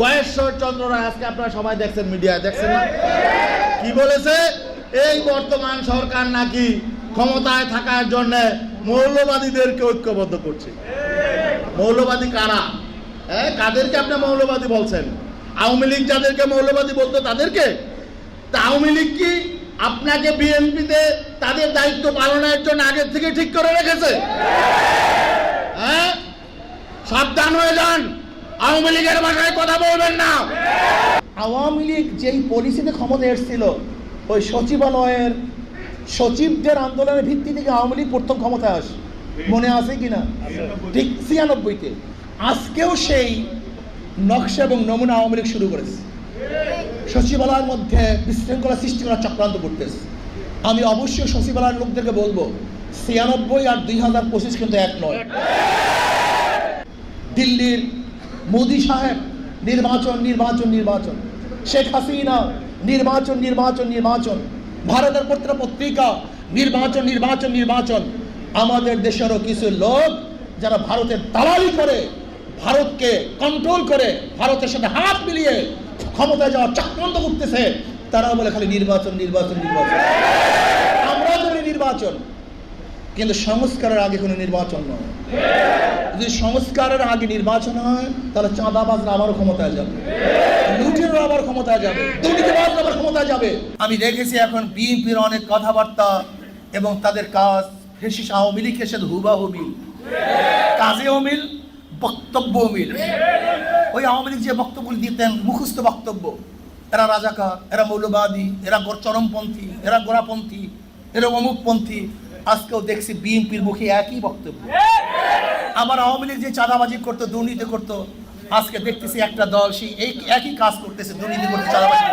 গয়েশ্বর চন্দ্র রায় আজকে আপনারা সবাই দেখছেন মিডিয়ায়, দেখছেন না? কি বলেছে? এই বর্তমান সরকার নাকি ক্ষমতায় থাকার জন্য মৌলবাদীদেরকে ঐক্যবদ্ধ করছে। মৌলবাদী কারা? হ্যাঁ কাদেরকে আপনি মৌলবাদী বলছেন? আওয়ামী লীগ যাদেরকে মৌলবাদী বলতো তাদেরকে? তা আওয়ামী লীগ কি আপনাকে বিএনপিতে তাদের দায়িত্ব পালনের জন্য আগের থেকে ঠিক করে রেখেছে? হ্যাঁ সাবধান হয়ে যান। আওয়ামী লীগের ভাষায় কথা বলবেন না। আওয়ামী লীগ যেই পলিসিতে ক্ষমতা এসেছিল, ওই সচিবালয়ের সচিবদের আন্দোলনের ভিত্তি থেকে আওয়ামী লীগ প্রথম ক্ষমতায় আসে? মনে আছে কি না ঠিক ছিয়ানব্বইতে। আজকেও সেই নকশা এবং নমুনা আওয়ামী লীগ শুরু করেছে। সচিবালয়ের মধ্যে বিশৃঙ্খলা সৃষ্টি করার চক্রান্ত করতেছে। আমি অবশ্যই সচিবালয়ের লোকদেরকে বলব, ছিয়ানব্বই আর দুই হাজার পঁচিশ কিন্তু এক নয়। দিল্লির মোদি সাহেব, নির্বাচন নির্বাচন নির্বাচন। শেখ হাসিনা, নির্বাচন নির্বাচন নির্বাচন। ভারতের পত্র পত্রিকা, নির্বাচন নির্বাচন নির্বাচন। আমাদের দেশেরও কিছু লোক যারা ভারতের দালালি করে, ভারতকে কন্ট্রোল করে, ভারতের সাথে হাত মিলিয়ে ক্ষমতায় যাওয়ার চক্রান্ত করতেছে তারা বলে খালি নির্বাচন নির্বাচন নির্বাচন। আমরা বলি নির্বাচন, কিন্তু সংস্কারের আগে কোনো নির্বাচন নয়। যদি সংস্কারের আগে নির্বাচন হয়, তাহলে চাঁদাবাজরা আবার ক্ষমতায় যাবে। লুটেরও আবার ক্ষমতায় যাবে। দুর্নীতিবাজরা আবার ক্ষমতায় যাবে। আমি দেখেছি এখন বিএনপির অনেক কথাবার্তা এবং তাদের কাজ ফেসিস আওয়ামী লীগের সাথে হুবাহু মিল। কাজেও মিল, বক্তব্যও মিল। ওই আওয়ামী লীগ যে বক্তব্য দিতেন, মুখস্থ বক্তব্য, এরা রাজাকার, এরা মৌলবাদী, এরা চরমপন্থী, এরা গোড়াপন্থী এরা অমুকপন্থী, আজকেও দেখছি বিএনপির মুখে একই বক্তব্য। আমার আওয়ামী লীগ যে চাঁদাবাজি করতো, দুর্নীতি করতো, আজকে দেখতেছি একটা দল সেই এই একই কাজ করতেছে, দুর্নীতি করতে, চাঁদাবাজি।